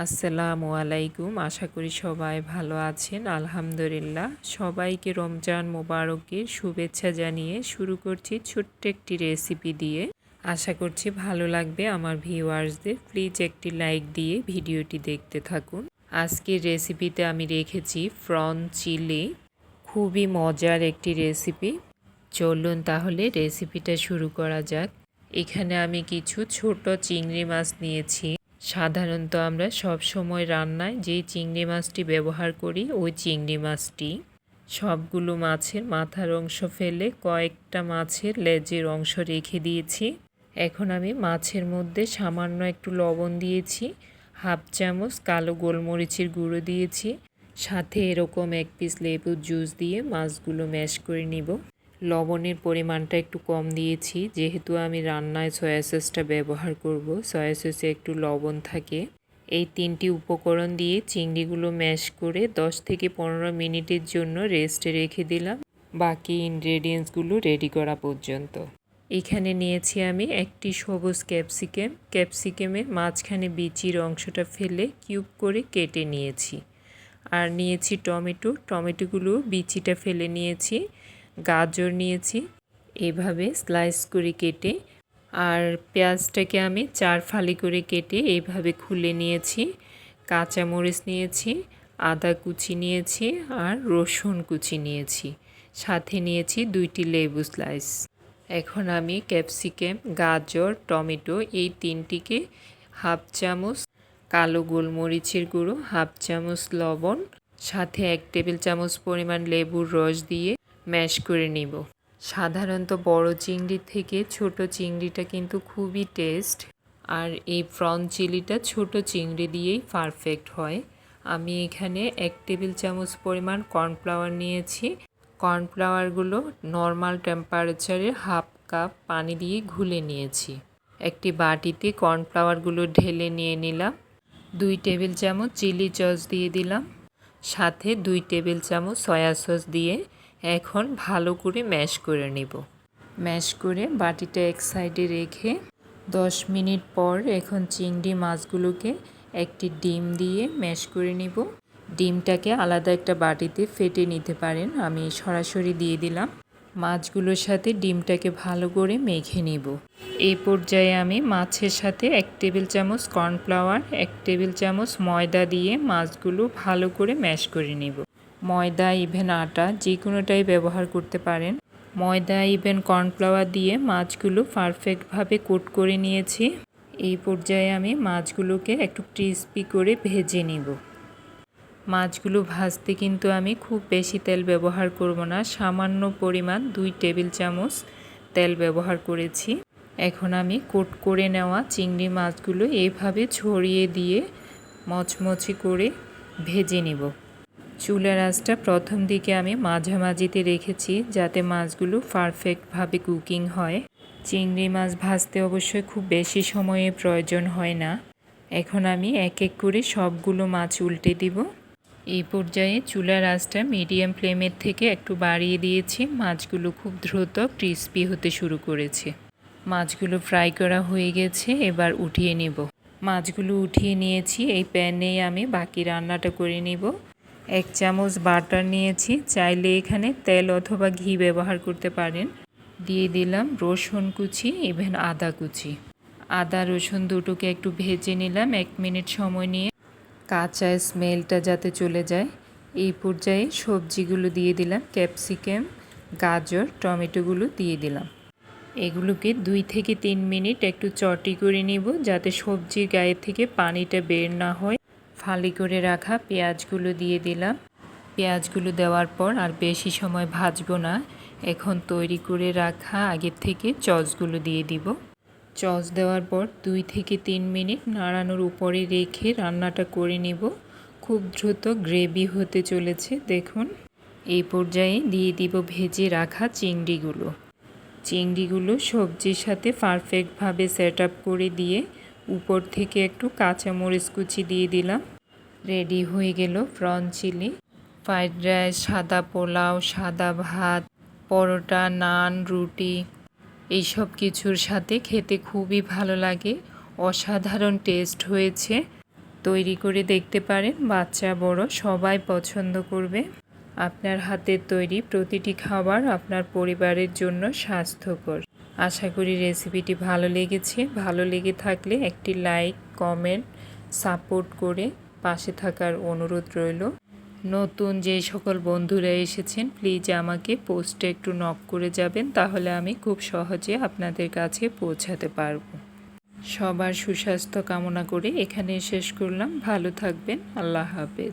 আসসালামু আলাইকুম। আশা করি সবাই ভালো আছেন। আলহামদুলিল্লাহ। সবাইকে রমজান মোবারকের শুভেচ্ছা জানিয়ে শুরু করছি ছোট্ট একটি রেসিপি দিয়ে। আশা করছি ভালো লাগবে আমার ভিউয়ার্সদের প্লিজ একটি লাইক দিয়ে ভিডিওটি দেখতে থাকুন। আজকের রেসিপিতে আমি রেখেছি ফ্রন চিলি খুবই মজার একটি রেসিপি চলুন তাহলে রেসিপিটা শুরু করা যাক। এখানে আমি কিছু ছোট চিংড়ি মাছ নিয়েছি। সাধারণত আমরা সব সময় রান্নায় যেই চিংড়ি মাছটি ব্যবহার করি, ওই চিংড়ি মাছটি। সবগুলো মাছের মাথার অংশ ফেলে কয়েকটা মাছের লেজের অংশ রেখে দিয়েছি। এখন আমি মাছের মধ্যে সামান্য একটু লবণ দিয়েছি, হাফ চামচ কালো গোলমরিচের গুঁড়ো দিয়েছি, সাথে এরকম এক পিস লেবুর জুস দিয়ে মাছগুলো ম্যাশ করে নিব। লবণের পরিমাণটা একটু কম দিয়েছি। যেহেতু আমি রান্নায় সয়া সসটা ব্যবহার করব সয়া সসে একটু লবণ থাকে। এই তিনটি উপকরণ দিয়ে চিংড়িগুলো ম্যাশ করে 10 থেকে পনেরো মিনিটের জন্য রেস্টে রেখে দিলাম। বাকি ইনগ্রেডিয়েন্টসগুলো রেডি করা পর্যন্ত। এখানে নিয়েছি আমি একটি সবুজ ক্যাপসিকাম ক্যাপসিকামের মাঝখানে বিচির অংশটা ফেলে কিউব করে কেটে নিয়েছি। আর নিয়েছি টমেটো। টমেটোগুলো বিচিটা ফেলে নিয়েছি। গাজর নিয়েছি। এভাবে স্লাইস করে কেটে আর পেঁয়াজটাকে আমি চার ফালি করে কেটে এইভাবে খুলে নিয়েছি। কাঁচামরিচ নিয়েছি, আদা কুচি নিয়েছি আর রসুন কুচি নিয়েছি। সাথে নিয়েছি দুইটি লেবু স্লাইস এখন আমি ক্যাপসিকাম, গাজর, টমেটো এই তিনটিকে হাফ চামচ কালো গোলমরিচের গুঁড়ো, হাফ চামচ লবণ, সাথে এক টেবিল চামচ পরিমাণ লেবুর রস দিয়ে ম্যাশ করে নিব। সাধারণত বড় চিংড়ি থেকে ছোট চিংড়িটা কিন্তু খুবই টেস্ট, আর এই প্রন চিলিটা ছোট চিংড়ি দিয়েই পারফেক্ট হয়। আমি এখানে এক টেবিল চামচ পরিমাণ কর্নফ্লাওয়ার নিয়েছি। কর্নফ্লাওয়ারগুলো নর্মাল টেম্পারেচারে হাফ কাপ পানি দিয়ে ঘুলে নিয়েছি। একটি বাটিতে কর্নফ্লাওয়ারগুলো ঢেলে নিয়ে নিলাম। দুই টেবিল চামচ চিলি সস দিয়ে দিলাম। সাথে দুই টেবিল চামচ সয়া সস দিয়ে এখন ভালো করে ম্যাশ করে নেব। ম্যাশ করে বাটিটা এক সাইডে রেখে দশ মিনিট পর এখন চিংড়ি মাছগুলোকে একটি ডিম দিয়ে ম্যাশ করে নিব। ডিমটাকে আলাদা একটা বাটিতে ফেটে নিতে পারেন, আমি সরাসরি দিয়ে দিলাম। মাছগুলোর সাথে ডিমটাকে ভালো করে মেখে নিব। এই পর্যায়ে আমি মাছের সাথে এক টেবিল চামচ কর্নফ্লাওয়ার, এক টেবিল চামচ ময়দা দিয়ে মাছগুলো ভালো করে ম্যাশ করে নিব। ময়দা, ইভেন আটা যে কোনোটাই ব্যবহার করতে পারেন। ময়দা, ইভেন কর্নফ্লাওয়ার দিয়ে মাছগুলো পারফেক্টভাবে কোট করে নিয়েছি। এই পর্যায়ে আমি মাছগুলোকে একটু ক্রিস্পি করে ভেজে নিব। মাছগুলো ভাজতে কিন্তু আমি খুব বেশি তেল ব্যবহার করব না। সামান্য পরিমাণ দুই টেবিল চামচ তেল ব্যবহার করেছি। এখন আমি কোট করে নেওয়া চিংড়ি মাছগুলো এভাবে ছড়িয়ে দিয়ে মচমচি করে ভেজে নিব। চুলার আঁচটা প্রথম দিকে আমি মাঝামাঝিতে রেখেছি যাতে মাছগুলো পারফেক্টভাবে কুকিং হয়। চিংড়ি মাছ ভাজতে অবশ্যই খুব বেশি সময়ের প্রয়োজন হয় না। এখন আমি এক এক করে সবগুলো মাছ উল্টে দিব। এই পর্যায়ে চুলার আঁচটা মিডিয়াম ফ্লেমের থেকে একটু বাড়িয়ে দিয়েছি। মাছগুলো খুব দ্রুত ক্রিস্পি হতে শুরু করেছে। মাছগুলো ফ্রাই করা হয়ে গেছে, এবার উঠিয়ে নেব। মাছগুলো উঠিয়ে নিয়েছি, এই প্যানে আমি বাকি রান্নাটা করে নিব। এক চামচ বাটার নিয়েছি, চাইলে এখানে তেল অথবা ঘি ব্যবহার করতে পারেন। দিয়ে দিলাম রসুন কুচি ইভেন আদা কুচি। আদা, রসুন দুটোকে একটু ভেজে নিলাম এক মিনিট সময় নিয়ে। কাঁচা স্মেলটা যাতে চলে যায়। এই পর্যায়ে সবজিগুলো দিয়ে দিলাম, ক্যাপসিকাম, গাজর, টমেটোগুলো দিয়ে দিলাম। এগুলোকে দুই থেকে তিন মিনিট একটু চটি করে নিব, যাতে সবজির গায়ে থেকে পানিটা বের না হয়। ফালি করে রাখা পেঁয়াজগুলো দিয়ে দিলাম। পেঁয়াজগুলো দেওয়ার পর আর বেশি সময় ভাজবো না। এখন তৈরি করে রাখা আগের থেকে চসগুলো দিয়ে দিব। চস দেওয়ার পর দুই থেকে তিন মিনিট নাড়ানোর উপরে রেখে রান্নাটা করে নিব। খুব দ্রুত গ্রেভি হতে চলেছে, দেখুন। এই পর্যায়ে দিয়ে দিব ভেজে রাখা চিংড়িগুলো। চিংড়িগুলো সবজির সাথে পারফেক্টভাবে সেট আপ করে দিয়ে উপর থেকে একটু কাঁচামরিচ কুচি দিয়ে দিলাম। রেডি হয়ে গেল প্রন চিলি। ফ্রাইড রাইস, সাদা পোলাও, সাদা ভাত, পরোটা, নান, রুটি, এইসব কিছুর সাথে খেতে খুবই ভালো লাগে। অসাধারণ টেস্ট হয়েছে। তৈরি করে দেখতে পারেন, বাচ্চা, বড়, সবাই পছন্দ করবে। আপনার হাতের তৈরি প্রতিটি খাবার আপনার পরিবারের জন্য স্বাস্থ্যকর। আশা করি রেসিপিটি ভালো লেগেছে। ভালো লেগে থাকলে একটি লাইক, কমেন্ট, সাপোর্ট করে পাশে থাকার অনুরোধ রইল। নতুন যে সকল বন্ধুরা এসেছেন প্লিজ আমাকে পোস্টে একটু নক করে যাবেন, তাহলে আমি খুব সহজে আপনাদের কাছে পৌঁছাতে পারব। সবার সুস্বাস্থ্য কামনা করে এখানে শেষ করলাম। ভালো থাকবেন। আল্লাহ হাফেজ।